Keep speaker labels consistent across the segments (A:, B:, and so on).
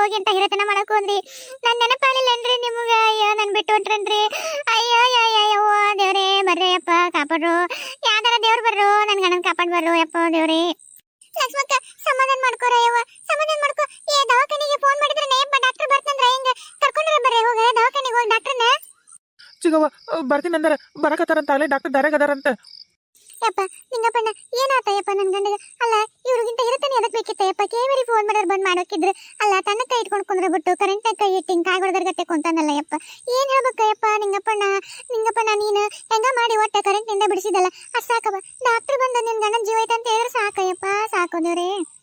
A: ಹೋಗಿ ಅಂತ ಹಿರತನ ಮಾಡಕ್ ಹೋದ್ರಿ ನನ್ ನೆನಪಾಲಿಲ್ಲೇನ್ರಿ ನಿಮ್ಗ? ಅಯ್ಯೋ, ನನ್ ಬಿಟ್ಟು ಹೊಂಟ್ರನ್ರಿ? ಅಯ್ಯೋ ಅಯ್ಯೋ ದೇವ್ರೇ, ಬರ್ರಿ ಅಪ್ಪ, ಕಾಪಾಡ್ರು. ಯಾವ್ದಾರ ದೇವ್ರು ಬರ್ರು, ನನ್ ಗಂಡನ್ ಕಾಪಾಡ್ ಬರ್ರು, ಯಪ್ಪ, ದೇವ್ರಿ. ಲಕ್ಷ್ಮಕ್ಕ, ಸಮಾಧಾನ ಮಾಡ್ಕೋರ ಯವ್ವ ಸಮಾಧಾನ ಮಾಡ್ಕೋ. ಏ, ದವಾಖಾನಿಗೆ ಫೋನ್ ಮಾಡಿದ್ರೆ ನೇಪ್ಪ ಡಾಕ್ಟರ್ ಬರ್ತಂದ್ರ ಹಿಂಗ? ಕರ್ಕೊಂಡ್ರ ಬರ್ರಿ ಹೋಗ ದವಾಖಾನಿಗೆ ಹೋಗಿ ಡಾಕ್ಟರ್ನ
B: ಚಿಗವ್ವ, ಬರ್ತೀನಿ ಅಂದ್ರೆ, ಬರಕತ್ತಾರಂತ ಅಲ್ಲೇ ಡಾಕ್ಟರ್ ದಾರ್ಯಾಗ ಅದಾರಂತ.
A: ಯಪ್ಪ, ನಿಂಗಪ್ಪಣ್ಣ, ಏನಾತಯ್ಯಪ್ಪ ನನ್ನ ಗಂಡಗ? ಅಲ್ಲ, ಇವ್ರಿಗಿಂತ ಇರತಾನೆ ಅದಕ್ಕೆ ಬೇಕಿತ್ತಯ್ಯಪ್ಪ? ಕೇವರಿ ಫೋನ್ ಮಾಡೋರು ಬಂದ್ ಮಾಡೋಕಿದ್ರೆ. ಅಲ್ಲ, ತನ್ನ ಕೈ ಇಟ್ಕೊಂಡು ಕುಂದ್ರೆ ಬಿಟ್ಟು ಕರೆಂಟ್ ಕೈ ಇಟ್ಟು ಹಿಂಗೆ ಕಾಯಿ ಹೊಡೆದ್ರ ಗಟ್ಟೆ ಕುಂತಾನಲ್ಲ ಯಪ್ಪ. ಏನ್ ಹೇಳ್ಬೇಕಯ್ಯಪ್ಪ ನಿಂಗಪ್ಪಣ್ಣ? ನಿಂಗಪ್ಪಣ್ಣ ನೀನು ಹೆಂಗ ಮಾಡಿ ಒಟ್ಟ ಕರೆಂಟ್ನಿಂದ ಬಿಡಿಸಿದಲ್ಲ? ಅದ್ ಸಾಕವ ಡಾಕ್ಟರ್ ಬಂದು ನಿನ್ ಗಂಡನ ಜೀವ ಐತೆ ಅಂತ ಹೇಳಿದ್ರೆ ಸಾಕಯ್ಯಪ್ಪ ಎದ್ದೇಳ್ರಿ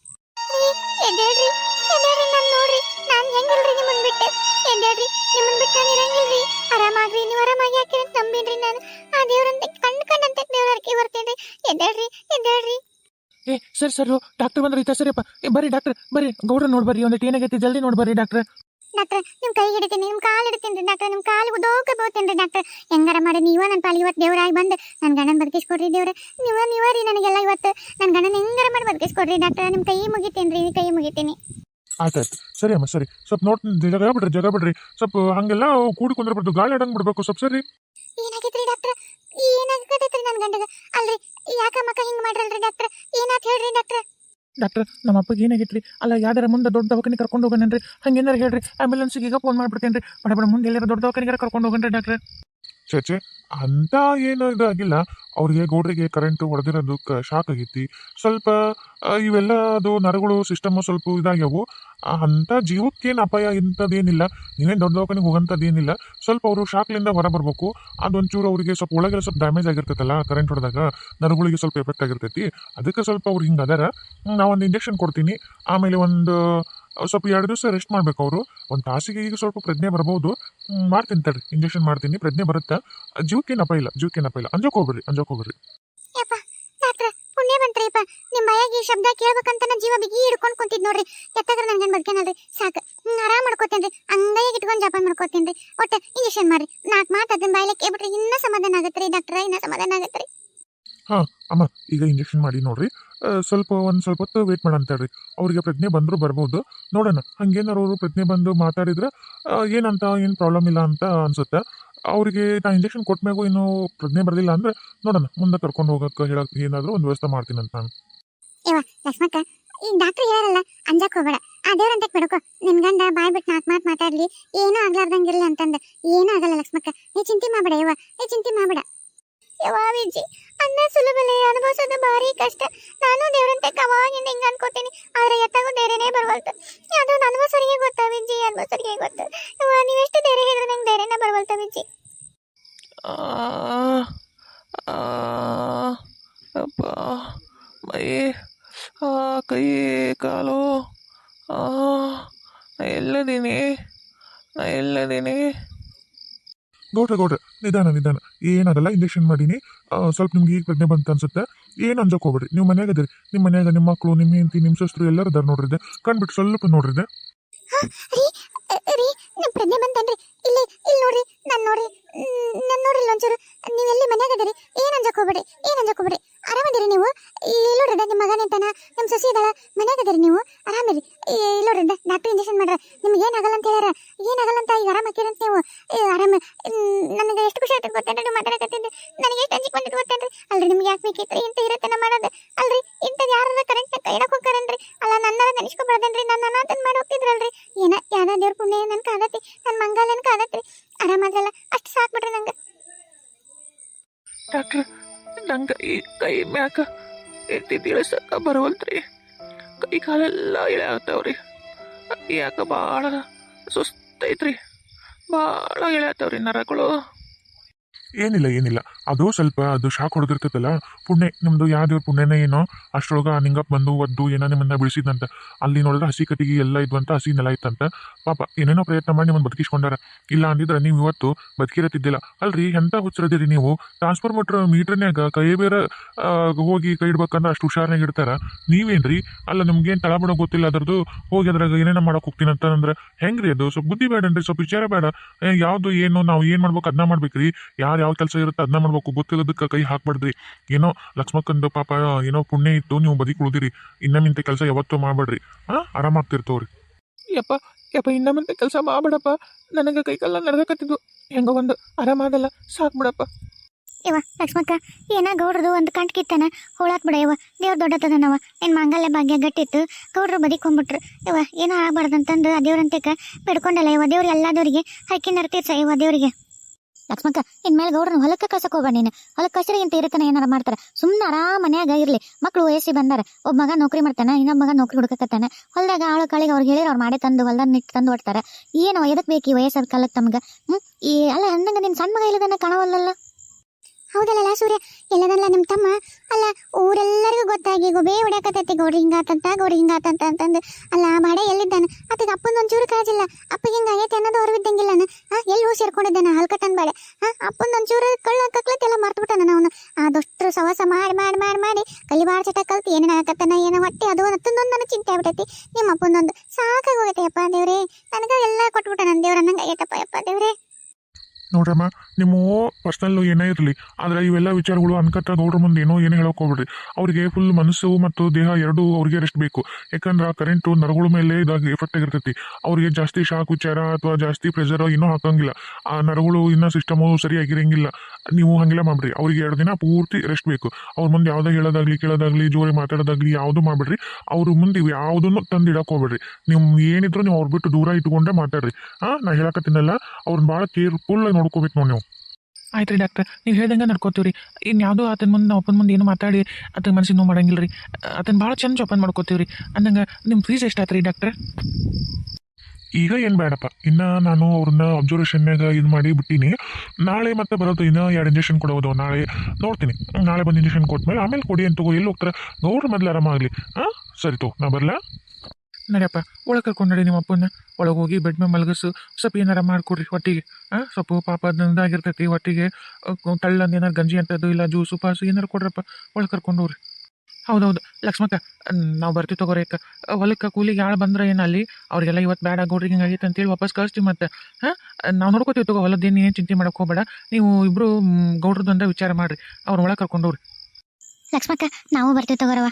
B: ಸರಿ, ಸರ್ ಡಾಕ್ಟರ್ ಬಂದ್ರೆ. ಇತ್ತ ಸರಿಯಪ್ಪ. ಬರ್ರಿ ಡಾಕ್ಟರ್, ಬರ್ರಿ. ಗೌಡ್ರ ನೋಡ್ಬರ್ರಿ ಒಂದಿಟ್ಟು ಏನಾಗೈತಿ ಜಲ್ದಿ ನೋಡ್ಬರ್ರಿ ಡಾಕ್ಟರ್.
A: ಡಾಕ್ಟರ್, ನಿಮ್ ಕೈ ಹಿಡಿತೀನಿ, ನಿಮ್ ಕಾಲು ಹಿಡಿತೀನಿ ಡಾಕ್ಟರ್, ನಿಮ್ ಕಾಲು ಉದೋಕ ಬೋತೀನಿ ಡಾಕ್ಟರ್. ಹೆಂಗಾರ ಮಾಡಿ, ನೀವ ನನ್ನ ಪಾಲಿ ಇವತ್ತು ದೇವರಾಗಿ ಬಂದು ನನ್ನ ಗಣನ ಬದುಕಿಸ್ಕೊಡ್ರಿ ದೇವ್ರೆ. ನೀವ ನೀವ ರೀ ನನಗೆಲ್ಲ ಇವತ್ತು. ನನ್ನ ಗಣನ ಹೆಂಗಾರ ಮಾಡಿ ಬದುಕಿಸ್ಕೊಡ್ರಿ ಡಾಕ್ಟರ್. ನಿಮ್ ಕೈ ಮುಗಿತೀನಿ ರೀ ಕೈ ಮುಗಿತೀನಿ.
C: ಆಯ್ತಾಯ್ತು. ಸರಿ ಅಮ್ಮ ಸರಿ. ಸ್ವಲ್ಪ ನೋಡ್ತೀನಿ ಜಗ ಬಿಡ್ರಿ ಜಗ ಬಿಡ್ರಿ. ಸ್ವಲ್ಪ ಹಂಗೆಲ್ಲ ಕೂಡಿ ಕುಂದ್ರಬಾರ್ದು ಗಾಳಿ ಆಡಂಗ್ ಬಿಡ್ಬೇಕು ಸ್ವಲ್ಪ ಸರಿ.
A: ಏನಾಗೈತ್ರಿ ಡಾಕ್ಟರ್ ಏನಾಗತೈತ್ರಿ ನನ್ನ ಗಂಡಗ? ಅಲ್ರಿ ಯಾಕ ಮಕ್ಕ ಹಿಂಗ್ ಮಾಡ್ರಲ್ರಿ ಡಾಕ್ಟರ್ ಏನಾತ್ ಹೇಳ್ರಿ ಡಾಕ್ಟರ್
B: ಡಾಕ್ಟರ್ ನಮ್ಮ ಅಪ್ಪಗೆ ಏನಾಗೈತ್ರಿ? ಅಲ್ಲ ಯಾವ್ದಾರ ಮುಂದೆ ದೊಡ್ಡ ದವಾಖಾನೆ ಕರ್ಕೊಂಡು ಹೋಗೋಣನ್ರಿ? ಹಂಗೇನಾರ ಹೇಳ್ರಿ. ಆಂಬ್ಯುಲೆನ್ಸ್ಗೆ ಈಗ ಫೋನ್ ಮಾಡ್ಬಿಡ್ತೇನೆ ರೀ ಬಡ ಬಡ ಮುಂದೆ ಎಲ್ಲಾರ ದೊಡ್ಡ ದವಾಖಾನೆಗಾರ ಕರ್ಕೊಂಡು ಹೋಗಣ್ರಿ ಡಾಕ್ಟರ್
C: ಚೇಚೆ ಅಂತ ಏನು ಇದಾಗಿಲ್ಲ. ಅವ್ರಿಗೆ ಗೌಡ್ರಿಗೆ ಕರೆಂಟ್ ಹೊಡೆದಿರೋದು ಶಾಕ್ ಆಗೈತಿ. ಸ್ವಲ್ಪ ಇವೆಲ್ಲ ಅದು ನರಗಳು ಸಿಸ್ಟಮ್ ಸ್ವಲ್ಪ ಇದಾಗ್ಯಾವು. ಅಂತ ಜೀವಕ್ಕೇನು ಅಪಾಯ ಇಂಥದ್ದೇನಿಲ್ಲ. ನೀವೇನು ದೊಡ್ಡ ದವಾಖಾನೆಗೆ ಹೋಗಂಥದ್ದೇನಿಲ್ಲ. ಸ್ವಲ್ಪ ಅವರು ಶಾಕ್ಲಿಂದ ಹೊರ ಬರಬೇಕು. ಅದೊಂಚೂರು ಅವರಿಗೆ ಸ್ವಲ್ಪ ಒಳಗೆಲ್ಲ ಸ್ವಲ್ಪ ಡ್ಯಾಮೇಜ್ ಆಗಿರ್ತೈತಲ್ಲ ಕರೆಂಟ್ ಹೊಡೆದಾಗ ನರಗಳಿಗೆ ಸ್ವಲ್ಪ ಎಫೆಕ್ಟ್ ಆಗಿರ್ತೈತಿ. ಅದಕ್ಕೆ ಸ್ವಲ್ಪ ಅವ್ರು ಹಿಂಗೆ ಅದಾರ. ನಾವೊಂದು ಇಂಜೆಕ್ಷನ್ ಕೊಡ್ತೀನಿ. ಆಮೇಲೆ ಒಂದು ಸ್ವಲ್ಪ ಎರಡು ದಿವಸ ರೆಸ್ಟ್ ಮಾಡ್ಬೇಕು ಅವರು. ಒಂದು ತಾಸಿಗೆ ಈಗ ಸ್ವಲ್ಪ ಪ್ರಜ್ಞೆ ಬರ್ಬೋದು. ಮಾಡ್ತೀನಿ ತಡ್ರಿ ಇಂಜೆಕ್ಷನ್ ಮಾಡ್ತೀನಿ ಪ್ರಜ್ಞೆ ಬರುತ್ತೆ. ಜೀವಕ್ಕೆ ನಪ ಇಲ್ಲ ಜೀವಕ್ಕೆ ನಪ ಇಲ್ಲ. ಅಂಜೋಕ್ ಹೋಗ್ರಿ ಅಂಜೋಕ್
A: ಪುಣ್ಯ ಬಂತ್ರಿಪ್ಪ ನಿಮ್ಮ ಬಾಯಾಗಿ ಈ ಶಬ್ದ ಕೇಳ್ಬೇಕಂತ ನನ್ನ ಜೀವ ಬಿಗಿ ಹಿಡ್ಕೊಂಡು ಕುಂತಿದ್ ನೋಡ್ರಿ. ಎತ್ತಾಗ್ರ ನಂಗೆ ಬದುಕೇನಲ್ರಿ ಸಾಕು. ಆರಾಮ್ ಮಾಡ್ಕೋತೇನ್ರಿ. ಅಂಗೈಯಾಗ ಇಟ್ಕೊಂಡು ಜಪಾನ್ ಮಾಡ್ಕೋತೇನ್ರಿ. ಒಟ್ಟು ಇಂಜೆಕ್ಷನ್ ಮಾಡ್ರಿ. ನಾಲ್ಕು ಮಾತು ಅದನ್ನ ಬಾಯ್ಲೆ ಕೇಳ್ಬಿಟ್ರಿ ಇನ್ನ ಸಮಾಧಾನ ಆಗತ್ರಿ ಡಾಕ್ಟ್ರ ಇನ್ನ ಸಮಾಧಾನ ಆಗತ್ರಿ.
C: ಅಮ್ಮ, ಈಗ ಇಂಜೆಕ್ಷನ್ ಮಾಡಿ ನೋಡ್ರಿ. ಸ್ವಲ್ಪ ಒಂದು ಸ್ವಲ್ಪ ಹೊತ್ತು ವೇಟ್ ಮಾಡಂತೇಳ್ರಿ ಅವ್ರಿಗೆ ಪ್ರಜ್ಞೆ ಬಂದರೂ ಬರ್ಬೋದು. ನೋಡೋಣ ಹಂಗೇನಾರು ಅವರು ಪ್ರಜ್ಞೆ ಬಂದು ಮಾತಾಡಿದ್ರೆ ಏನಂತ, ಏನು ಪ್ರಾಬ್ಲಮ್ ಇಲ್ಲ ಅಂತ ಅನ್ಸುತ್ತೆ. ಅವರಿಗೆ ನಾ ಇಂಜೆಕ್ಷನ್ ಕೊಟ್ಟಮೇಗೂ ಇನ್ನೂ ಪ್ರಜ್ಞೆ ಬರಲಿಲ್ಲ ಅಂದ್ರೆ ನೋಡೋಣ, ಮುಂದೆ ಕರ್ಕೊಂಡು ಹೋಗಕ್ಕೆ ಹೇಳಕ್ಕೆ ಏನಾದರೂ ಒಂದು ವ್ಯವಸ್ಥೆ ಮಾಡ್ತೀನಿ ಅಂತ ನಾನು.
A: ಲಕ್ಷ್ಮಕ್ಕ, ಈ ಡಾಕ್ಟರ್ ಹೇಳಲ್ಲ, ಅಂಜಕ್ ಹೋಗಬೇಡ. ಆ ದೇವ್ರಂತ ಬಿಡಕೋ. ನಿನ್ ಗಂಡ ಬಾಯ್ ಬಿಟ್ಟು ನಾಲ್ಕು ಮಾತು ಮಾತಾಡ್ಲಿ, ಏನೂ ಆಗ್ಲಾರ್ದಂಗಿರ್ಲಿ ಅಂತಂದ. ಏನೂ ಆಗಲ್ಲ ಲಕ್ಷ್ಮಕ್ಕ. ನೀ ಚಿಂತೆ ಮಾಡ್ಬೇಡ ಯವ್ವ, ನೀ ಚಿಂತೆ ಮಾಡ್ಬೇಡ. ಯವ್ವ ವಿಜಿ ಅನ್ನ ಸುಲಭಲೇ ಅನುಭವಿಸೋದು ಭಾರಿ ಕಷ್ಟ. ನಾನು ದೇವರಂತೆ ಕವಾಗಿಂದ ಹಿಂಗ ಅನ್ಕೋತೀನಿ. ಆದ್ರೆ ಎತ್ತಾಗೂ ಧೈರ್ಯನೇ ಬರವಲ್ತು. ಅದು ಅನುಭವಿಸೋರಿಗೆ ಗೊತ್ತಾ ವಿಜಿ ಸರಿಗೆ ಗೊತ್ತು. ನೀವೆಷ್ಟು ಧೈರ್ಯ ಹೇಳಿದ್ರೆ ನಂಗೆ ಧೈರ್ಯನೇ ಬರ್ವಲ್ತ ವಿಜಿ
B: ಅಪ್ಪ ಮೈ ಆ, ಕೈ ಕಾಲು ಆ, ನಾ ಎಲ್ಲದೀನಿ ನಾ ಎಲ್ಲದೀನಿ
C: ಗೌಡ್ರೆ ಗೌಡ್ರೆ ನಿಧಾನ ನಿಧಾನ. ಏನಾಗಲ್ಲ? ಇಂಜೆಕ್ಷನ್ ಮಾಡೀನಿ. ಸ್ವಲ್ಪ ನಿಮ್ಗೆ ಈಗ ಪ್ರಜ್ಞೆ ಬಂತ ಅನ್ಸುತ್ತೆ. ಏನು ಅಂಜಕ್ ಹೋಗ್ಬೇಡ್ರಿ. ನೀವು ಮನ್ಯಾಗ ಇದ್ರಿ. ನಿಮ್ಮ ಮನೆಯಾಗ ನಿಮ್ಮ ಮಕ್ಕಳು ನಿಮ್ಮ ಹೆಂಡತಿ ನಿಮ್ಮ ಸಸ್ರು ಎಲ್ಲರೂ ಅದಾರ ನೋಡ್ರಿದೆ ಕಣ್ಬಿಟ್ಟು ಸ್ವಲ್ಪ ನೋಡ್ರಿದೆ
A: ರೀ ಅ, ರೀ ನಿಮ್ ಪ್ರಜ್ಞೆ ಬಂತೇನ್ರಿ. ಇಲ್ಲಿ ಇಲ್ಲಿ ನೋಡ್ರಿ ನೋಡ್ರಿ. ನನ್ನ ನೋಡ್ರಿ ಇಲ್ಲಿ ಒಂಚೂರು ನೀವ್ ಎಲ್ಲಿ ಮನ್ಯಾಗ ಅದೀರಿ ಏನ್ ಅಂಜಕ್ ಹೋಗ್ಬೇಡಿ ಏನ್ ಅಂಜಕ್ ಹೋಗ್ಬೇಡಿ ಆರಾಮದಿರಿ ನೀವು? ಇಲ್ಲೋಡ್ರದ ನಿಮ್ಮ ನಿಮ್ ಮಗನ ಅಂತಾನ ನಿಮ್ಮ ಸೊಸಿ ಇದ್ದಾಳ? ಮನ್ಯಾಗ ಅದೀರಿ ನೀವು? ಆರಾಮಿರಿ. ಇಲ್ಲೋಡ್ರದ ಡಾಕ್ಟರ್ ಇಂಜೆಕ್ಷನ್ ಮಾಡ್ರ. ನಿಮ್ಗೆ ಏನಾಗಲ್ಲ ಅಂತ ಹೇಳ್ಯಾರ? ಏನಾಗಲ್ಲ ಅಂತ ಈಗ ಆರಾಮ ಹಾಕಿರಂತ ನೀವು. ಆರಾಮ. ನನಗೆ ಎಷ್ಟು ಖುಷಿ ಆಗ್ತದೆ ಗೊತ್ತೇನ್ರಿ ಮಾತಾಡಕತ್ತಿದ್ದು? ನನಗೆ ಎಷ್ಟು ಅಂಜಿಕೆ ಬಂದಿದ್ದು ಗೊತ್ತೇನ್ರಿ? ಅಲ್ರಿ ನಿಮ್ಗೆ ಯಾಕೆ ಬೇಕಿತ್ತು? ಇಂತ ಇರತ್ತನ ಮಾಡೋದು. ಅಲ್ರಿ ಇಂಥದ್ದು ಯಾರದ ಕರೆಂಟ್ ಕೈಡಕ್ಕೆ ಹೋಗ್ತಾರೇನ್ರಿ? ಅಲ್ಲ ನನ್ನ ನೆನೆಸ್ಕೊಬಾರ್ದೇನ್ರಿ? ನನ್ನ ಅನಾಥನ್ ಮಾಡಿ ಹೋಗ್ತಿದ್ರಲ್ರಿ? ಏನ ಯಾನ ದೇವ್ರ ಪುಣ್ಯ, ನನ್ ನನ್ನ ಮಂಗಲ್ ಮಂಗಲನ್ ಕಾದತ್ರಿ? ಆರಾಮಾದ್ರಲ್ಲ ಅಷ್ಟು ಸಾಕ್ಬಿಡ್ರಿ ನಂಗೆ.
B: ಡಾಕ್ಟ್ರ್ ನಂಗೆ ಈ ಕೈ ಮ್ಯಾಕ ಎತ್ತಿದ್ದು ಇಳಿಸಕ್ಕ ಬರವಲ್ತ್ರಿ. ಕೈ ಕಾಲೆಲ್ಲ ಆಗ್ತಾವ್ರಿ ಯಾಕ ಭಾಳ ಸುಸ್ತೈತ್ರಿ ಭಾಳ ಆಗ್ತಾವ್ರಿ ನರಗಳು.
C: ಏನಿಲ್ಲ ಏನಿಲ್ಲ. ಅದು ಸ್ವಲ್ಪ ಅದು ಶಾಕ್ ಹೊಡೆದಿರ್ತೈತಲ್ಲ, ಪುಣ್ಯ, ನಿಮ್ದು ಯಾವ ದೇವ್ರ ಪುಣ್ಯನೇ ಏನೋ, ಅಷ್ಟ್ರೊಳಗ ನಿಂಗಪ್ಪ ಬಂದು, ಒದ್ದು, ಏನೋ ನಿಮ್ಮನ್ನ ಬಿಡಿಸಿದಂತ ಅಲ್ಲಿ ನೋಡಿದ್ರೆ ಹಸಿ ಕಟ್ಟಿಗೆ ಎಲ್ಲ ಇದ್ವಂತ, ಹಸಿ ನೆಲ ಇತ್ತಂತ. ಪಾಪ, ಏನೇನೋ ಪ್ರಯತ್ನ ಮಾಡಿ ನಿಮ್ಮನ್ನು ಬದುಕಿಸ್ಕೊಂಡಾರ. ಇಲ್ಲ ಅಂದಿದ್ರೆ ನೀವು ಇವತ್ತು ಬದುಕಿರತ್ತಿದ್ದಿಲ್ಲ. ಅಲ್ರಿ ಎಂಥ ಹುಚ್ಚರದಿರಿ ನೀವು? ಟ್ರಾನ್ಸ್ಫಾರ್ಮರ್ ಮೀಟರ್ನ್ಯಾಗ ಕೈ ಬೇರೆ ಹೋಗಿ ಕೈ ಇಡ್ಬೇಕಂದ್ರೆ ಅಷ್ಟು ಹುಷಾರ್ನಾಗ ಇಡ್ತಾರ. ನೀವೇನ್ರಿ? ಅಲ್ಲ, ನಿಮ್ಗೇನು ತಳ ಬಿಡೋ ಗೊತ್ತಿಲ್ಲ, ಅದ್ರದ್ದು ಹೋಗಿ ಅದ್ರಾಗ ಏನೇನೋ ಮಾಡೋಕೆ ಹೋಗ್ತೀನಿ ಅಂತಂದ್ರೆ ಹೆಂಗ್ರಿ ಅದು? ಸ್ವಲ್ಪ ಬುದ್ಧಿ ಬೇಡನ್ರಿ, ಸ್ವಲ್ಪ ವಿಚಾರ ಬೇಡ. ಯಾವುದು, ಏನು, ನಾವು ಏನು ಮಾಡ್ಬೇಕು ಅದನ್ನ ಮಾಡ್ಬೇಕ್ರಿ. ಯಾರು ಯಾವ ಕೆಲಸ ಇರುತ್ತೆ ಅದನ್ನ ಮಾಡ್ಬೇಕು. ಗೊತ್ತಿಲ್ಲದಕ್ಕೆ ಕೈ ಹಾಕ್ಬಾರ್ದ್ರಿ. ಏನೋ ಲಕ್ಷ್ಮಕ್ಕಂದು ಪಾಪ ಏನೋ ಪುಣ್ಯ ಇತ್ತು ನೀವು ಬದುಕಿ ಇನ್ನ ಇನ್ನಮಿಂತ ಕೆಲಸ ಯಾವತ್ತೂ ಮಾಡ್ಬೇಡ್ರಿ. ಹಾ ಆರಾಮಾಗ್ತಿರ್ತವ್ರಿ
B: ಯಪ್ಪ ಯಪ್ಪ ಇನ್ನ ಮುಂದೆ ಕೆಲಸ ಮಾಡ್ಬೇಡಪ್ಪ. ನನಗೆ ಕೈಕಾಲ ನಡ್ದಕತ್ತಿದ್ದು ಹೆಂಗ ಒಂದು ಆರಾಮಾದಲ್ಲ ಸಾಕು ಬಿಡಪ್ಪ.
A: ಇವ ಲಕ್ಷ್ಮಕ್ಕ ಏನ ಗೌಡ್ರದು ಒಂದು ಕಂಟ್ ಕಿತ್ತನ? ಹೋಳಾಕ್ ಬಿಡ ಇವ ದೇವ್ರ ದೊಡ್ಡತದನವ ನಿನ್ ಮಂಗಲ್ಯ ಭಾಗ್ಯ ಗಟ್ಟಿತ್ತು. ಗೌಡ್ರು ಬದಿಕೊಂಡ್ಬಿಟ್ರು ಇವ ಏನೋ ಆಗ್ಬಾರ್ದಂತಂದು ಆ ದೇವ್ರಂತೆಕ ಬಿಡ್ಕೊಂಡಲ್ಲ ಇವ ದೇವ್ರು ಎಲ್ಲಾದವ್ರಿಗೆ ಹಾಕಿ ನರ್ತೀರ್ಸ ಇವ ದೇವ್ರಿಗೆ. ಲಕ್ಷ್ಮಕ್ಕ ಇನ್ಮೇಲೆ ಗೌಡ್ರನ್ನ ಹೊಲಕ್ಕೆ ಕಸಕ್ ಹೋಗ್ಬೇಡ ನೀನು. ಹೊಲಕ್ಕೆ ಕಸರಿ ಅಂತ ಇರತನ ಏನಾರ ಮಾಡ್ತಾರ. ಸುಮ್ಮನೆ ಆರಾಮ ಮನ್ಯಾಗ ಇರ್ಲಿ. ಮಕ್ಳು ವಯಸ್ಸಿ ಬಂದಾರ. ಒಬ್ಬ ಮಗ ನೌಕರಿ ಮಾಡ್ತಾನ, ಇನ್ನೊಬ್ಬ ಮಗ ನೌಕರಿ ಹುಡುಕಕತ್ತಾನ. ಹೊಲದಾಗ ಆಳು ಕಾಳಿಗೆ ಅವ್ರಿಗೆ ಹೇಳಿರ ಅವ್ರು ಮಾಡೇ ತಂದು ಹೊಲ್ದಾಗ ನಿಟ್ಟು ತಂದು ಹೊಡ್ತಾರ ಏನು ಎದಕ್ ಬೇಕು ಈ ವಯಸ್ಸಾದ ಕಾಲಕ್ಕೆ ತಮ್ಗೆ? ಹ್ಮ್, ಈ, ಅಲ್ಲ ಅಂದಂಗ ನಿನ್ನ ಸಣ್ಣ ಮಗ ಇಲ್ಲದನ್ನ ಕಾಣವಲ್ಲಲ್ಲ ಹೌದಲ್ಲ ಸೂರ್ಯ? ಎಲ್ಲದಲ್ಲ ನಮ್ಮ ತಮ್ಮ? ಅಲ್ಲ, ಊರೆಲ್ಲರಿಗೂ ಗೊತ್ತಾಗಿ ಗೊಬೇ ಹೊಡ್ಯಾಕತ್ತೈತಿ. ಗೌರಿ ಹಿಂಗಾತಂತ ಗೌರಿ ಹಿಂಗಾತಂತ ಅಂತಂದು. ಅಲ್ಲ ಬಾಡೆ ಎಲ್ಲಿದ್ದಾನೆ? ಅದಕ್ಕೆ ಅಪ್ಪನ ಒಂಚೂರು ಕಾಳಜಿಲ್ಲ ಅಪ್ಪಗೆ ಹಿಂಗ ಆಗೈತೆ ಅನ್ನೋದು ಅರಿವಿದ್ದಂಗಿಲ್ಲನ ಹಾ ಎಲ್ಲಿ ಹೂ ಸೇರ್ಕೊಂಡಿದ್ದಾನೆ? ಹಲ್ಕಟ್ಟನ್ ಬಾಳೆ. ಹಾ ಅಪ್ಪನ ಒಂಚೂರು ಕಳ್ಳ ಕಕ್ಲತ್ತೆಲ್ಲ ಎಲ್ಲ ಮರ್ತ್ಬಿಟ್ಟಾನ ಅವನು. ಆದಷ್ಟು ಸವಾಸ ಮಾಡಿ ಮಾಡಿ ಮಾಡಿ ಮಾಡಿ ಬಾಳ ಚಟ ಕಲ್ತು ಏನೇನು ಆಗತ್ತನ ಏನೋ ಹೊಟ್ಟೆ, ಅದು ಮತ್ತೊಂದೊಂದು ನನಗೆ ಚಿಂತೆ ಆಗ್ಬಿಟ್ಟೈತಿ. ನಿಮ್ಮ ಅಪ್ಪನೊಂದು ಸಾಕಾಗಿ ಹೋಗೈತೆ ಅಪ್ಪ ದೇವ್ರೆ. ನನಗೆ ಎಲ್ಲ ಕೊಟ್ಬಿಟ್ಟ ನನ್ನ ದೇವ್ರ ಅನ್ನಂಗೆ ಆಗೈತಪ್ಪ ಅಪ್ಪ ದೇವ್ರೇ.
C: ನೋಡ್ರಮ್ಮ ನಿಮ್ಮ ಪರ್ಸ್ನಲ್ಲು ಏನೇ ಇರಲಿ, ಆದರೆ ಇವೆಲ್ಲ ವಿಚಾರಗಳು ಅನ್ಕತ್ತ ಗೌಡ್ರ ಮುಂದೆ ಏನೋ ಏನು ಹೇಳೋಕೆ ಹೋಗ್ಬೇಡ್ರಿ. ಅವರಿಗೆ ಫುಲ್ ಮನಸ್ಸು ಮತ್ತು ದೇಹ ಎರಡೂ ಅವ್ರಿಗೆ ರೆಸ್ಟ್ ಬೇಕು. ಯಾಕಂದ್ರೆ ಆ ಕರೆಂಟು ನರಗಳ ಮೇಲೆ ಇದಾಗಿ ಎಫೆಕ್ಟ್ ಆಗಿರ್ತೈತಿ. ಅವ್ರಿಗೆ ಜಾಸ್ತಿ ಶಾಕ್ ವಿಚಾರ ಅಥವಾ ಜಾಸ್ತಿ ಪ್ರೆಷರ್ ಇನ್ನೂ ಹಾಕಂಗಿಲ್ಲ. ಆ ನರಗಳು ಇನ್ನೂ ಸಿಸ್ಟಮು ಸರಿಯಾಗಿರಂಗಿಲ್ಲ. ನೀವು ಹಾಗೆಲ್ಲ ಮಾಡ್ಬಿಡ್ರಿ. ಅವ್ರಿಗೆ ಎರಡು ದಿನ ಪೂರ್ತಿ ರೆಸ್ಟ್ ಬೇಕು. ಅವ್ರ ಮುಂದೆ ಯಾವುದೇ ಹೇಳೋದಾಗ್ಲಿ, ಕೇಳೋದಾಗ್ಲಿ, ಜೋರಿ ಮಾತಾಡೋದಾಗ್ಲಿ, ಯಾವುದು ಮಾಡ್ಬಿಡ್ರಿ. ಅವ್ರ ಮುಂದೆ ಯಾವುದನ್ನು ತಂದು ಇಡಕ್ಕೆ ಹೋಗ್ಬೇಡ್ರಿ. ನೀವು ಏನಿದ್ರು ನೀವು ಅವ್ರು ಬಿಟ್ಟು ದೂರ ಇಟ್ಕೊಂಡೆ ಮಾತಾಡ್ರಿ. ಹಾಂ ನಾ ಹೇಳಕತ್ತೀನಲ್ಲ ಅವ್ರನ್ನ ಭಾಳ ಕೇರ್ಫುಲ್ ನೋಡ್ಕೋಬೇಕು ನೋಡಿ ನೀವು.
B: ಆಯ್ತು ರೀ ಡಾಕ್ಟರ್, ನೀವು ಹೇಳ್ದಂಗೆ ನಡ್ಕೋತೀವಿ ರೀ ಇನ್ನು ಯಾವುದೋ ಆತನ ಮುಂದೆ ನಾವು ಅಪ್ಪನ ಮುಂದೆ ಏನು ಮಾತಾಡಿ, ಆತನ ಮನಸ್ಸಿಗೆ ನೋವು ಮಾಡಂಗಿಲ್ಲ ರೀ ಆತನ ಭಾಳ ಚಂದ ಜೋಪಾನ ಮಾಡ್ಕೋತೀವಿ ರೀ ಅಂದಂಗೆ ನಿಮ್ಮ ಫೀಸ್ ಎಷ್ಟಾಯ್ತು ರೀ ಡಾಕ್ಟ್ರೆ?
C: ಈಗ ಏನು ಬೇಡಪ್ಪ. ಇನ್ನು ನಾನು ಅವ್ರನ್ನ ಅಬ್ಸರ್ವೇಷನ್ನಾಗ ಇದು ಮಾಡಿ ಬಿಟ್ಟಿನಿ. ನಾಳೆ ಮತ್ತೆ ಬರೋದು ಇನ್ನೂ ಎರಡು ಇಂಜೆಕ್ಷನ್ ಕೊಡೋದು ನಾಳೆ ನೋಡ್ತೀನಿ. ನಾಳೆ ಬಂದು ಇಂಜೆಕ್ಷನ್ ಕೊಟ್ಮೇಲೆ ಆಮೇಲೆ ಕೊಡಿ ಅಂತ ಎಲ್ಲಿ ಹೋಗ್ತಾರೆ? ಗೌಡ್ರ ಮೊದಲು ಆರಾಮಾಗಲಿ ಹಾಂ ಸರಿ ತೋ ನಾ ಬರಲಾ?
B: ನಡಿಯಪ್ಪ. ಒಳಗೆ ಕರ್ಕೊಂಡು ನಡಿ ನಿಮ್ಮ ಅಪ್ಪನ ಒಳಗೆ ಹೋಗಿ ಬೆಡ್ ಮೇಲೆ ಮಲಗಿಸು. ಸ್ವಲ್ಪ ಏನಾರ ಮಾಡಿಕೊಡ್ರಿ ಹೊಟ್ಟಿಗೆ. ಹಾಂ ಸ್ವಲ್ಪ ಪಾಪ ಅದಾಗಿರ್ತೈತಿ ಹೊಟ್ಟಿಗೆ. ತಳ್ಳಂದು ಏನಾರು ಗಂಜಿ ಅಂತದ್ದು ಇಲ್ಲ, ಜ್ಯೂಸು ಪಾಸು ಏನಾರು ಕೊಡ್ರಪ್ಪ. ಒಳಗೆ ಕರ್ಕೊಂಡು ಹೋಗ್ರಿ. ಹೌದೌದು. ಲಕ್ಷ್ಮಕ್ಕ, ನಾವು ಬರ್ತೀವಿ ತಗೋರಿ ಅಕ್ಕ. ಹೊಲಕ್ಕೆ ಕೂಲಿಗೆ ಯಾಳು ಬಂದ್ರೆ ಏನು ಅಲ್ಲಿ ಅವ್ರಿಗೆಲ್ಲ ಇವತ್ತು ಬೇಡ ಗೌಡ್ರಿಗೆ ಹಿಂಗೆ ಆಗೈತೆ ಅಂತೇಳಿ ವಾಪಸ್ ಕಳಿಸ್ತೀವಿ ಮತ್ತೆ. ಹಾಂ? ನಾವು ನೋಡ್ಕೋತೀವಿ ತಗೋ ಹೊಲದ್ದೇನು ಏನು ಚಿಂತೆ ಮಾಡೋಕೆ ಹೋಗಬೇಡ. ನೀವು ಇಬ್ಬರು ಗೌಡ್ರದ್ದೊಂದ ವಿಚಾರ ಮಾಡಿರಿ. ಅವ್ರ ಒಳಗೆ ಕರ್ಕೊಂಡು ಹೋಗ್ರಿ.
A: ಲಕ್ಷ್ಮಕ್ಕ, ನಾವು ಬರ್ತೀವಿ ತಗೋರವ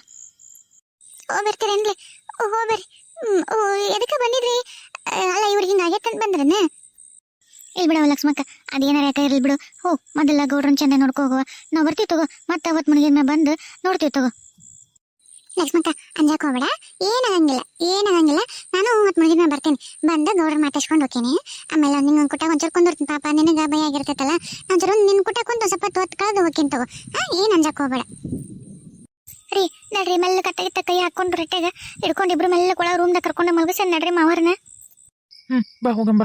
A: ಓ ಬರ್ತೀರೇನ್ಲಿ ಓ ಎದಕ್ಕೆ ಬಂದಿದ್ರಿ? ಅಲ್ಲ, ಇವ್ರು ಹಿಂಗೆ ಆಗೈತೆ ಅಂತ ಬಂದ್ರನ? ಇಲ್ಲಿ ಬಿಡವ ಲಕ್ಷ್ಮಕ್ಕ, ಅದೇನಾರ ಯಾಕೆ ಇರಲಿ ಬಿಡು. ಹೋ, ಮೊದಲ ಗೌಡ್ರನ್ ಚಂದ ನೋಡ್ಕೋ ಹೋಗುವ ನಾವು ಬರ್ತೀವಿ ತಗೋ. ಮತ್ತೆ ಅವತ್ತು ಮುಗಿದ ಬಂದು ನೋಡ್ತೀವಿ ತಗೋ. ಲಕ್ಷ್ಮಕ್ಕ ಅಂಜಾಕ್ ಹೋಗ್ಬೇಡ. ಏನಾಗಂಗಿಲ್ಲ ಏನಾಗಂಗಿಲ್ಲ ನಾನು ಮತ್ತೆ ಮುಗಿದ ಬರ್ತೀನಿ. ಬಂದ ಗೌಡ್ರ ಮಾತಾಡ್ಸ್ಕೊಂಡು ಹೋಗ್ತೀನಿ. ಆಮೇಲೆ ನಿಂಗೆ ಕುಟ್ಟ ಒಂಚೂರು ಕುಂದಿರ್ತೀನಿ. ಪಾಪ ನಿನಗೆ ಭಯ ಆಗಿರ್ತೈತಲ್ಲ. ಒಂಚೂರು ನಿನ್ನ ಕುಟ್ಟ ಕುಂದು ಸ್ವಲ್ಪ ಹೊತ್ತು ಕಳೆದು ಹೋಗ್ತೀನಿ ತಗೋ. ಹಾ ಏನು ಅಂಜಾಕ್ ಹೋಗ್ಬೇಡ. ರೀ ನಡ್ರಿ ಮೆಲ್ಲ ಕತ್ತ ಕೈ ಹಾಕೊಂಡು ರೊಟ್ಟೆಗೆ ಹಿಡ್ಕೊಂಡು ಇಬ್ರು ಮೆಲ್ಲ ಕೊಳ ರೂಮ್ದಾಗ ಕರ್ಕೊಂಡು ಮಲಗಿಸ ನಡ್ರಿ ಮಾವರ್ನ.
B: ಹ್ಞೂ ಬಾ ಹೋಗಂಬ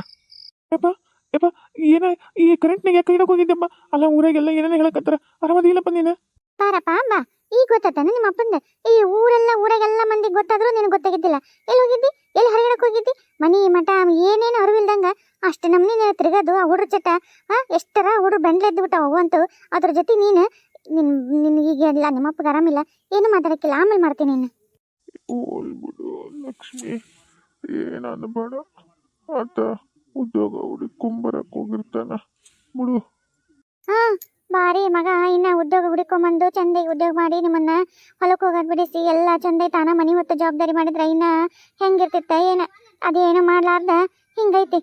B: ಯಪ್ಪ ಯಪ್ಪ ಏನ ಈ ಕರೆಂಟ್ನಾಗ ಯಾಕೆ ಹೋಗಿದ್ದೆಪ್ಪ ಅಲ್ಲ ಊರಾಗೆಲ್ಲ ಏನೇನು ಹೇಳಕತ್ತಾರ? ಆರಾಮದಿಲ್ಲಪ್ಪ ನೀನು?
A: ಬಾರಪ್ಪ ಬಾ. ಈಗ ಗೊತ್ತಾತಾನ ನಿಮ್ಮ ಅಪ್ಪಂದ ಈ ಊರೆಲ್ಲ ಊರಾಗೆಲ್ಲ ಮಂದಿ ಗೊತ್ತಾದ್ರೂ ನಿನಗೆ ಗೊತ್ತಾಗಿದ್ದಿಲ್ಲ. ಎಲ್ಲಿ ಹೋಗಿದ್ದಿ? ಎಲ್ಲಿ ಹೊರಗಡಕ್ಕೆ ಹೋಗಿದ್ದಿ? ಮನಿ ಮಠ ಏನೇನು ಅರಿವಿಲ್ದಂಗ ಅಷ್ಟು ನಮ್ನಿ ತಿರುಗೋದು ಆ ಹುಡ್ರ ಚಟ ಹಾ ಎಷ್ಟರ ಹುಡ್ರು ಬೆಂಡ್ಲೆದ್ದು ಬಿಟ್ಟಾವ ಅಂತೂ ಅದ್ರ ಜೊತೆ ನೀನು ನಿನ್ ಈಗ ಇಲ್ಲ ನಿಮ್ಮ ಅಪ್ಪಗೆ ಆರಾಮಿಲ್ಲ ಏನು ಮಾತಾಡಕ್ಕಿಲ್ಲ ಆಮೇಲೆ ಮಾಡ್ತೀನಿ ನೀನು.
C: ಓಲ್ ಬಿಡು ಲಕ್ಷ್ಮಿ ಏನಾದ ಬೇಡ. ಆತ ಉದ್ಯೋಗ ಹುಡುಕೊಂಬರಕ್ಕೆ ಹೋಗಿರ್ತಾನ. ಬಿಡು.
A: ಹಾ ಬಾರಿ ಮಗ, ಇನ್ನ ಉದ್ಯೋಗ ಹುಡುಕೊಂಬಂದು ಚಂದಾಗಿ ಉದ್ಯೋಗ ಮಾಡಿ ನಿಮ್ಮನ್ನ ಹೊಲಕ್ಕೆ ಹೋಗೋದು ಬಿಡಿಸಿ, ಎಲ್ಲ ಚಂದ ತಾನ ಮನೆ ಹೊತ್ತು ಜವಾಬ್ದಾರಿ ಮಾಡಿದ್ರ ಇನ್ನ ಹೆಂಗಿರ್ತಿತ್ತ, ಏನ, ಅದೇನು ಮಾಡ್ಲಾರ್ದ, ಹಿಂಗೈತಿ.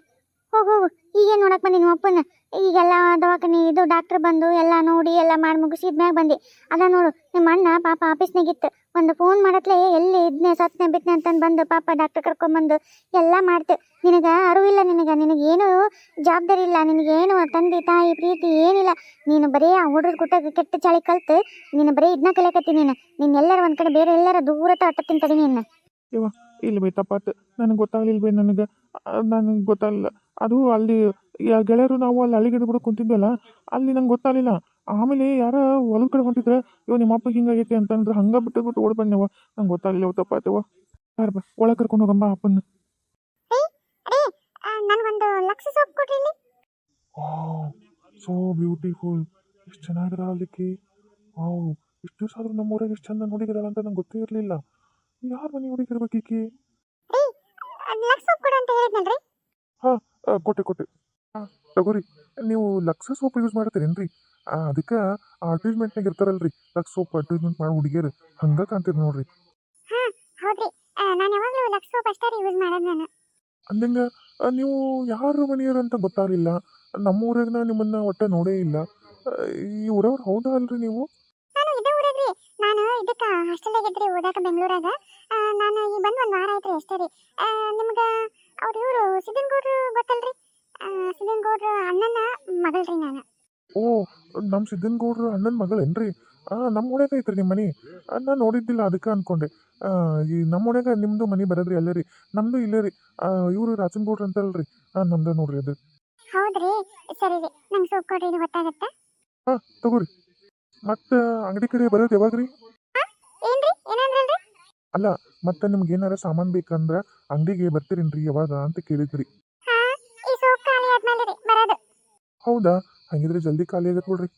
A: ಹೋಗು ಈಗೇನು ನೋಡಕ್ ಬಂದಿ ನಿಮ್ಮ ಅಪ್ಪನ ಈಗೆಲ್ಲ ದವಾಖಾನೆ ಇದು ಡಾಕ್ಟರ್ ಬಂದು ಎಲ್ಲ ನೋಡಿ ಎಲ್ಲ ಮಾಡಿ ಮುಗಿಸಿದ್ಮ್ಯಾಗ ಬಂದು. ಅದ ನೋಡು ನಿಮ್ಮ ಅಣ್ಣ ಪಾಪ ಆಫೀಸ್ನಾಗಿತ್ತು ಒಂದು ಫೋನ್ ಮಾಡತ್ಲೆ ಎಲ್ಲಿ ಇದ್ನೆ, ಸತ್ನೆ ಬಿಟ್ನೆ ಅಂತಂದು ಬಂದು ಪಾಪ ಡಾಕ್ಟರ್ ಕರ್ಕೊಂಬಂದು ಎಲ್ಲ ಮಾಡ್ತೆ. ನಿನಗೆ ಅರಿವಿಲ್ಲ ನಿನಗೆ, ನಿನಗೇನು ಜವಾಬ್ದಾರಿ ಇಲ್ಲ, ನಿನಗೇನು ತಂದೆ, ತಾಯಿ ಪ್ರೀತಿ ಏನಿಲ್ಲ. ನೀನು ಬರೀ ಆ ಹುಡುಗ್ರ ಕುಟ್ಟಾಗ ಕೆಟ್ಟ ಚಾಳಿ ಕಲ್ತು, ನೀನು ಬರೀ ಇದನ್ನ ಕಲಿಯಕತ್ತಿ ನೀನು. ನೀನು ಎಲ್ಲರ ಒಂದ್ ಕಡೆ ಬೇರೆ ಎಲ್ಲರ ದೂರ ತಟ್ಟತ್ತೀನಿ ತಡಿ ನಿನ್ನ
B: ಇಲ್ಲ ಬೈ ತಪ್ಪಾತು. ನನಗೆ ಗೊತ್ತಾಗ್ಲಿಲ್ಲ ಬೈ ನನಗೆ. ನನಗೆ ಗೊತ್ತಾಗಲಿಲ್ಲ. ಅದು ಅಲ್ಲಿ ಯಾ ಗೆಳೆಯರು ನಾವು ಅಲ್ಲಿ ಬಿಡ ಕುಂತಿದ್ವಲ್ಲ ಅಲ್ಲಿ ನಂಗೆ ಗೊತ್ತಾಗಲಿಲ್ಲ. ಆಮೇಲೆ ಯಾರ ಹೊಲದ ಕಡೆ ಹೊಂಟಿದ್ರೆ ಇವ್ ನಿಮ್ಮ ಅಪ್ಪ ಹಿಂಗಾಗೈತಿ ಅಂತಂದ್ರೆ ಹಂಗೆ ಬಿಟ್ಟು ಬಿಟ್ಟು ಓಡ್ ಬಂದೆವ ನಂಗೆ ಗೊತ್ತಾಗಲಿಲ್ಲ ಅವ್ ತಪ್ಪ ಬಾ ಒಳಗೆ ಕರ್ಕೊಂಡು ಹೋಗಮ್ಮ ಅಪ್ಪನ
A: ನನಗೊಂದು ಲಕ್ಷ ಸೋಪ್ ಕೊಡ್ರಿ ಇಲ್ಲಿ
C: ಸೋ ಬ್ಯೂಟಿಫುಲ್. ಎಷ್ಟು ಚೆನ್ನಾಗಿದಾಳ ಅದಕ್ಕೆ. ವಾವ್ ಇಷ್ಟು ದಿವಸ ಆದ್ರೂ ನಮ್ಮ ಊರಾಗ ಎಷ್ಟು ಚಂದ ನೋಡಿದಾಳ ಅಂತ ನಂಗೆ ಗೊತ್ತೇ ಇರಲಿಲ್ಲ. ಯಾರು ಮನೆ ಹುಡುಗಿರ್ಬೇಕು ಈಕಿ
A: ಲಕ್ಷ ಸೋಪ್ ಕೊಡು ಅಂತ ಹೇಳಿದ್ನಲ್ರಿ?
C: ಕೊಟ್ಟೆ ಕೊಟ್ಟೆ. ಹಾಂ. ತಗೋರಿ ನೀವು ಲಕ್ಸ ಸೋಪ್ ಯೂಸ್ ಮಾಡ್ತೀರೇನ್ರಿ ಅದಕ್ಕೆ ಅಡ್ವರ್ಟೈಸ್ಮೆಂಟ್ನಾಗ ಇರ್ತಾರಲ್ರಿ. ಲಕ್ಸ್ ಸೋಪ್ ಅಡ್ವರ್ಟೈಸ್ಮೆಂಟ್ ಮಾಡೋ ಹುಡುಗಿಯರು. ಹಂಗೆ ಕಾಣ್ತೀರಿ ನೋಡ್ರಿ.
A: ಹೌದ್ರಿ. ನಾನು ಯಾವಾಗಲೂ ಲಕ್ಷ ಸೋಪ್ ಅಷ್ಟೇ ಯೂಸ್ ಮಾಡೋದು ನಾನು.
C: ಅಂದಂಗ ನೀವು ಯಾರ ಮನೆಯವರು ಅಂತ ಗೊತ್ತಾಗಲಿಲ್ಲ. ನಮ್ಮೂರಾಗ ನಾ ನಿಮ್ಮನ್ನ ಒಟ್ಟ ನೋಡೇ ಇಲ್ಲ. ಈ ಊರವ್ರು ಹೌದಾ ಅಲ್ರಿ ನೀವು?
A: ನಾನು ಇದೇ ಊರಾಗ್ರಿ ನಾನು ಇದಕ್ಕೆ ಹಾಸ್ಟೆಲ್ದಾಗ ಇದ್ರಿ ಓದಾಕ ಬೆಂಗಳೂರಾಗ. ನಾನು ಈ ಬಂದು ಒಂದು ವಾರ ಆಯ್ತು ಅಷ್ಟೇ ರೀ. ನಿಮ್ಗೆ ಅವ್ರು ಇವರು ಸಿದ್ದನ್ ಗೌಡ್ರು ಗೊತ್ತಲ್ರಿ? ಸಿದ್ದನ್ ಗೌಡ್ರು ಅಣ್ಣನ ಮಗಳ್ರಿ ನಾನು.
C: ಓ ನಮ್ಮ ಸಿದ್ದನಗೌಡ್ರ ಅಣ್ಣನ ಮಗಳೇನ್ರಿ? ನಮ್ಮ ಓಣ್ಯಾಗ ಐತ್ರಿ ನಿಮ್ಮ ಮನೆ. ನಾ ನೋಡಿದ್ದಿಲ್ಲ ಅದಕ್ಕೆ ಅನ್ಕೊಂಡೆ. ಈ ನಮ್ಮ ಓಣ್ಯಾಗ ನಿಮ್ಮದು ಮನೆ ಬರೋದ್ರಿ ಅಲ್ಲೇ ರೀ ನಮ್ಮದು ಇಲ್ಲೇ ರೀ ಇವರು ರಾಜನಗೌಡ್ರು ಅಂತಲ್ರಿ. ಹಾಂ ನಮ್ದು ನೋಡ್ರಿ ಅದು.
A: ಹೌದ್ರಿ? ಸರಿ ರೀ. ನಂಗೆ ಸೋಪ್ ಕೊಡ್ರಿ ಇದು ಗೊತ್ತಾಗತ್ತಾ
C: ಹಾಂ ತಗೋರಿ. ಮತ್ತೆ ಅಂಗಡಿ ಕಡೆ ಬರೋದು ಯಾವಾಗ್ರಿ? ಅಲ್ಲ ಮತ್ತೆ ನಿಮ್ಗೆ ಏನಾರ ಸಾಮಾನು ಬೇಕಂದ್ರೆ ಅಂಗಡಿಗೆ ಬರ್ತೀರೇನ್ರಿ ಯಾವಾಗ ಅಂತ ಕೇಳಿದ್ರಿ. ಹೌದಾ? ಹಂಗಿದ್ರೆ ಜಲ್ದಿ ಖಾಲಿ ಆಗತ್ತೆ
A: ನೋಡ್ರಿ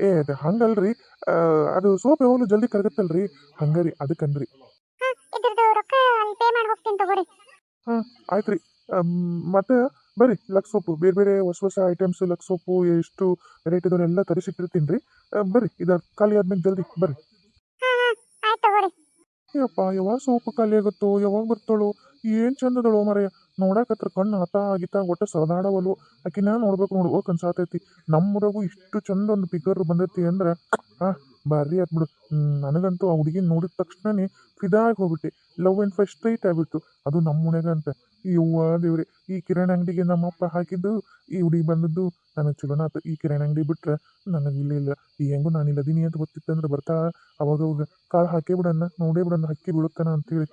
C: ಏ ಅದು ಹಂಗಲ್ರಿ. ಅದು ಸೋಪ್ ಯಾವಾಗಲೂ ಜಲ್ದಿ ಕರಗತ್ತಲ್ರಿ. ಹಂಗರಿ ಅದಕ್ಕಂದ್ರಿ
A: ಹಾ
C: ಆಯ್ತು ರೀ ಮತ್ತೆ ಬರ್ರಿ ಲಕ್ ಸೋಪು. ಬೇರೆ ಬೇರೆ ಹೊಸ ಹೊಸ ಐಟಮ್ಸ್ ಲಕ್ ಸೋಪು, ಎಷ್ಟು ರೇಟ್ ಇದನ್ನೆಲ್ಲ ತರಿಸಿಟ್ಟಿರ್ತೀನಿ ರೀ. ಬರ್ರಿ ಇದು ಖಾಲಿ ಆದ್ಮೇಲೆ ಜಲ್ದಿ ಬರ್ರಿ
A: ಏಪ್ಪ ಹಾ
C: ಯಾವಾಗ ಸೋಪು ಖಾಲಿ ಆಗುತ್ತೋ, ಯಾವಾಗ ಬರ್ತಾಳೋ, ಏನು ಚಂದದಳು ಮರೆಯ. ನೋಡಕತ್ರ ಕಣ್ಣು ಹತ ಆಗಿತ, ಒಟ್ಟು ಸರದಾಡವಲ್ಲು ಆಕಿನ ನೋಡ್ಬೇಕು ನೋಡ್ಬೇಕು ಅನ್ಸಾತೈತಿ ನಮ್ಮೂರಾಗೂ ಇಷ್ಟು ಚಂದ ಒಂದು ಪಿಕರ್ ಬಂದೈತಿ ಅಂದ್ರೆ, ಆ ಭಾರಿ ಆತ್ ಬಿಡು. ನನಗಂತೂ ಆ ಹುಡುಗಿನ ನೋಡಿದ ತಕ್ಷಣನೇ ಫಿದಾ ಆಗಿ ಹೋಗ್ಬಿಟ್ಟೆ. ಲವ್ ಆ್ಯಂಡ್ ಫಸ್ಟ್ ಸ್ಟ್ರೈಟ್ ಆಗ್ಬಿಟ್ಟು ಅದು ನಮ್ಮ ಮನೆಗಂತ ಅಂತ ದೇವ್ರಿ, ಈ ಕಿರಾಣಿ ಅಂಗಡಿಗೆ ನಮ್ಮಪ್ಪ ಹಾಕಿದ್ದು, ಈ ಹುಡುಗಿ ಬಂದದ್ದು ನನಗೆ ಚಲೋನ ಆತು. ಈ ಕಿರಾಣಿ ಅಂಗಡಿ ಬಿಟ್ರೆ ನನಗೆ ಇಲ್ಲ ಇಲ್ಲ. ಈ ಹೆಂಗು ನಾನು ಇಲ್ಲದೀನಿ ಅಂತ ಗೊತ್ತಿತ್ತಂದ್ರೆ ಬರ್ತಾ, ಅವಾಗ ಕಾಳು ಹಾಕೇ ಬಿಡಣ್ಣ, ನೋಡೇ ಬಿಡಣ್ಣ, ಹಕ್ಕಿ ಬೀಳುತ್ತಾನ ಅಂತೇಳಿ.